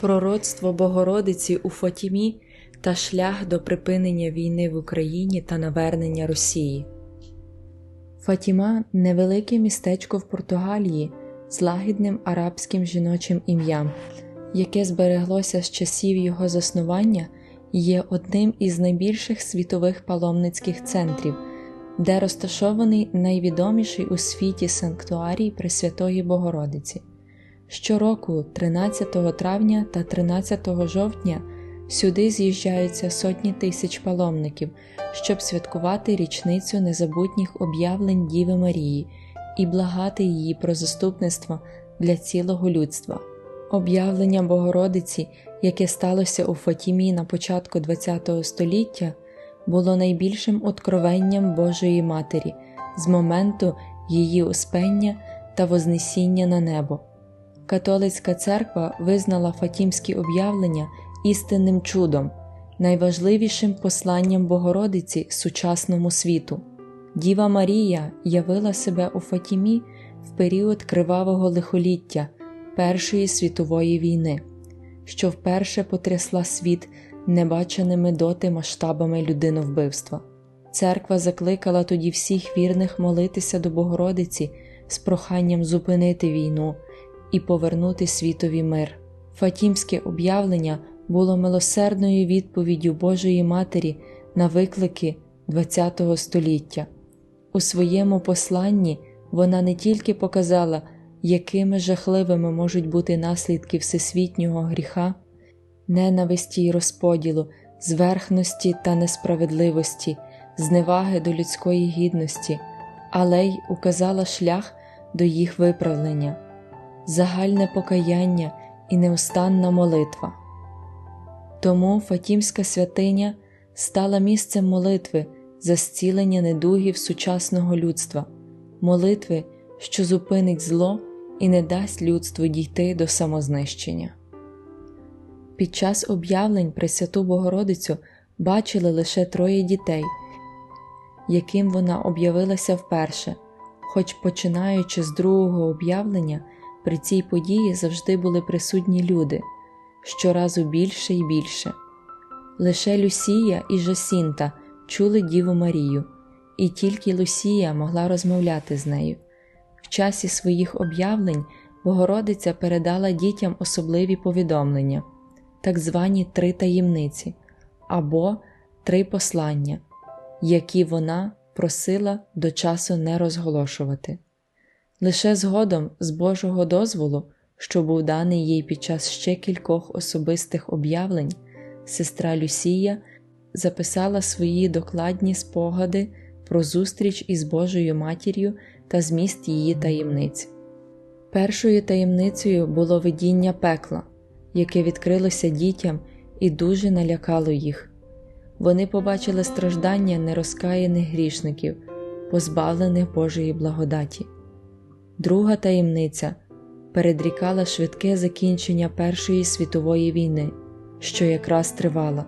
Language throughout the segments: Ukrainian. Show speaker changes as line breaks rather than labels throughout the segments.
пророцтво Богородиці у Фатімі та шлях до припинення війни в Україні та навернення Росії. Фатіма невелике містечко в Португалії з лагідним арабським жіночим ім'ям, яке збереглося з часів його заснування, є одним із найбільших світових паломницьких центрів, де розташований найвідоміший у світі санктуарій Пресвятої Богородиці. Щороку, 13 травня та 13 жовтня, сюди з'їжджаються сотні тисяч паломників, щоб святкувати річницю незабутніх об'явлень Діви Марії і благати її про заступництво для цілого людства. Об'явлення Богородиці, яке сталося у Фатімі на початку ХХ століття, було найбільшим откровенням Божої Матері з моменту її успення та вознесіння на небо. Католицька церква визнала Фатімські об'явлення істинним чудом, найважливішим посланням Богородиці сучасному світу. Діва Марія явила себе у Фатімі в період кривавого лихоліття Першої світової війни, що вперше потрясла світ небаченими доти масштабами людиновбивства. Церква закликала тоді всіх вірних молитися до Богородиці з проханням зупинити війну і повернути світові мир. Фатімське об'явлення було милосердною відповіддю Божої Матері на виклики ХХ століття. У своєму посланні вона не тільки показала, якими жахливими можуть бути наслідки всесвітнього гріха, ненависті й розподілу, зверхності та несправедливості, зневаги до людської гідності, але й указала шлях до їх виправлення, загальне покаяння і неустанна молитва. Тому Фатімська святиня стала місцем молитви за зцілення недугів сучасного людства, молитви, що зупинить зло і не дасть людству дійти до самознищення. Під час об'явлень Пресвяту Богородицю бачили лише троє дітей, яким вона об'явилася вперше, хоч починаючи з другого об'явлення, при цій події завжди були присутні люди щоразу більше і більше. Лише Люсія і Жосінта чули Діву Марію, і тільки Лусія могла розмовляти з нею. В часі своїх об'явлень Богородиця передала дітям особливі повідомлення, так звані три таємниці або три послання, які вона просила до часу не розголошувати. Лише згодом, з Божого дозволу, що був даний їй під час ще кількох особистих об'явлень, сестра Люсія записала свої докладні спогади про зустріч із Божою матір'ю та зміст її таємниць. Першою таємницею було видіння пекла, яке відкрилося дітям і дуже налякало їх. Вони побачили страждання нерозкаяних грішників, позбавлених Божої благодаті. Друга таємниця передрікала швидке закінчення Першої світової війни, що якраз тривала,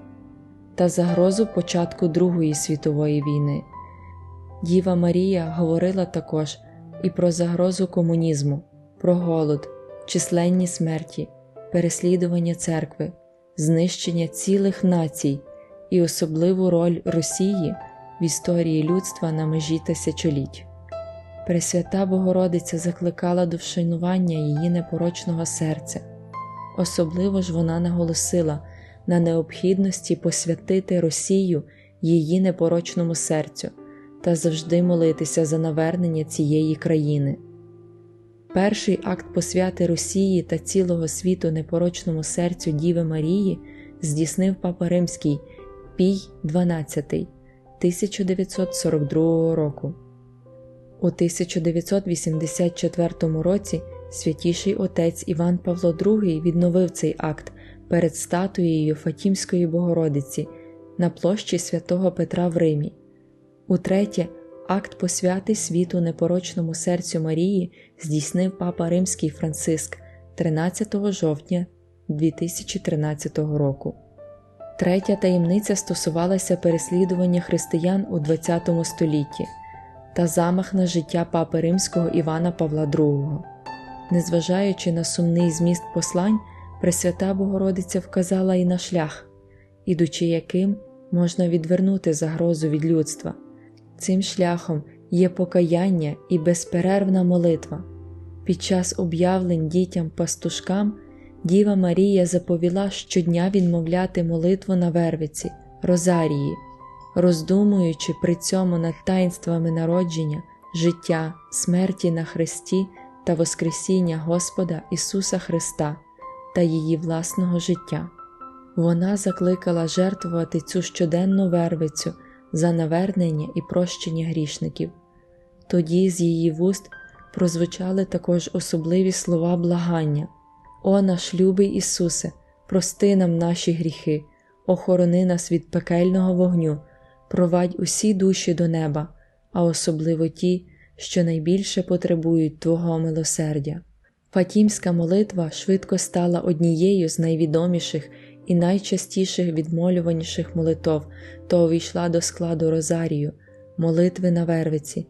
та загрозу початку Другої світової війни. Діва Марія говорила також і про загрозу комунізму, про голод, численні смерті, переслідування церкви, знищення цілих націй і особливу роль Росії в історії людства на межі тисячоліть. Пресвята Богородиця закликала до вшанування її непорочного серця, особливо ж вона наголосила на необхідності посвятити Росію її непорочному серцю та завжди молитися за навернення цієї країни. Перший акт посвяти Росії та цілого світу непорочному серцю Діви Марії здійснив Папа Римський Пій XII 1942 року. У 1984 році святіший отець Іван Павло II відновив цей акт перед статуєю Фатімської Богородиці на площі святого Петра в Римі. Утретє, акт посвяти світу непорочному серцю Марії здійснив папа Римський Франциск 13 жовтня 2013 року. Третя таємниця стосувалася переслідування християн у ХХ столітті та замах на життя папи римського Івана Павла II. Незважаючи на сумний зміст послань, Пресвята Богородиця вказала і на шлях, ідучи яким можна відвернути загрозу від людства. Цим шляхом є покаяння і безперервна молитва. Під час об'явлень дітям пастушкам Діва Марія заповіла щодня відмовляти молитву на Вервиці, Розарії, роздумуючи при цьому над таїнствами народження, життя, смерті на Христі та Воскресіння Господа Ісуса Христа та її власного життя. Вона закликала жертвувати цю щоденну вервицю за навернення і прощення грішників. Тоді з її вуст прозвучали також особливі слова благання: О наш любий Ісусе, прости нам наші гріхи, охорони нас від пекельного вогню, провадь усі душі до неба, а особливо ті, що найбільше потребують Твого милосердя. Фатімська молитва швидко стала однією з найвідоміших і найчастіших відмолюваніших молитов, то увійшла до складу Розарію, молитви на Вервиці,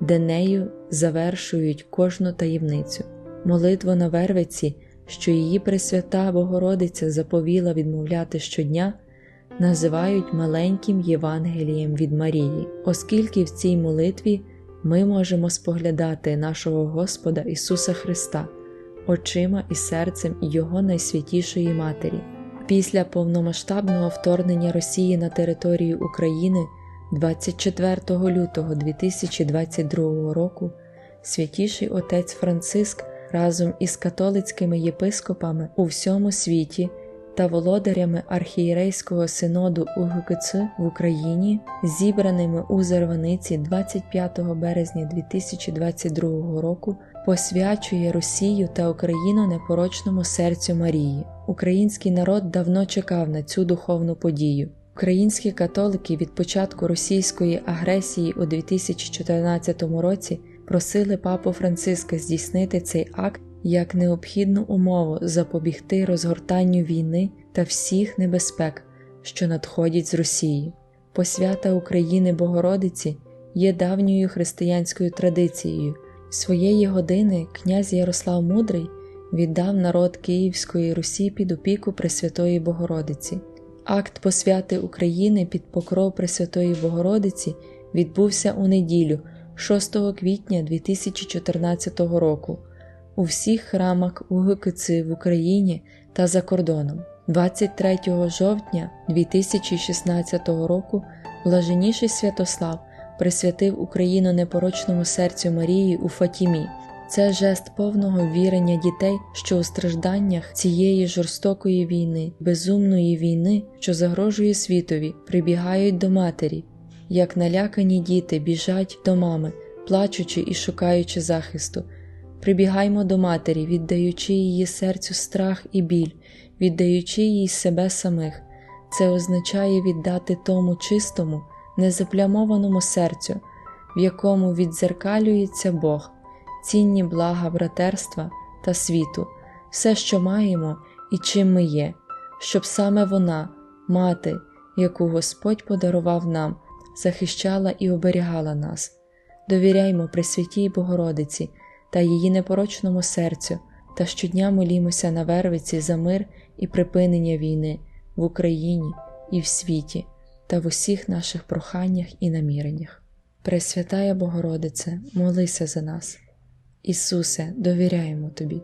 де нею завершують кожну таємницю. Молитва на Вервиці, що її Пресвята Богородиця заповіла відмовляти щодня, називають маленьким Євангелієм від Марії, оскільки в цій молитві ми можемо споглядати нашого Господа Ісуса Христа очима і серцем Його найсвятішої Матері. Після повномасштабного вторгнення Росії на територію України 24 лютого 2022 року святіший отець Франциск разом із католицькими єпископами у всьому світі та володарями архієрейського синоду УГКЦ в Україні, зібраними у Зарваниці 25 березня 2022 року, посвячує Росію та Україну непорочному серцю Марії. Український народ давно чекав на цю духовну подію. Українські католики від початку російської агресії у 2014 році просили папу Франциска здійснити цей акт як необхідну умову запобігти розгортанню війни та всіх небезпек, що надходять з Росії. Посвята України Богородиці є давньою християнською традицією. Своєї години князь Ярослав Мудрий віддав народ Київської Русі під опіку Пресвятої Богородиці. Акт посвяти України під покров Пресвятої Богородиці відбувся у неділю, 6 квітня 2014 року, у всіх храмах УГКЦ в Україні та за кордоном. 23 жовтня 2016 року блаженніший Святослав присвятив Україну непорочному серцю Марії у Фатімі. Це жест повного вірення дітей, що у стражданнях цієї жорстокої війни, безумної війни, що загрожує світові, прибігають до матері, як налякані діти біжать до мами, плачучи і шукаючи захисту. Прибігаймо до матері, віддаючи її серцю страх і біль, віддаючи їй себе самих. Це означає віддати тому чистому, незаплямованому серцю, в якому віддзеркалюється Бог, цінні блага братерства та світу, все, що маємо і чим ми є, щоб саме вона, мати, яку Господь подарував нам, захищала і оберігала нас. Довіряймо Пресвятій Богородиці та її непорочному серцю, та щодня молімося на вервиці за мир і припинення війни в Україні і в світі та в усіх наших проханнях і наміреннях. Пресвятая Богородице, молися за нас. Ісусе, довіряємо Тобі.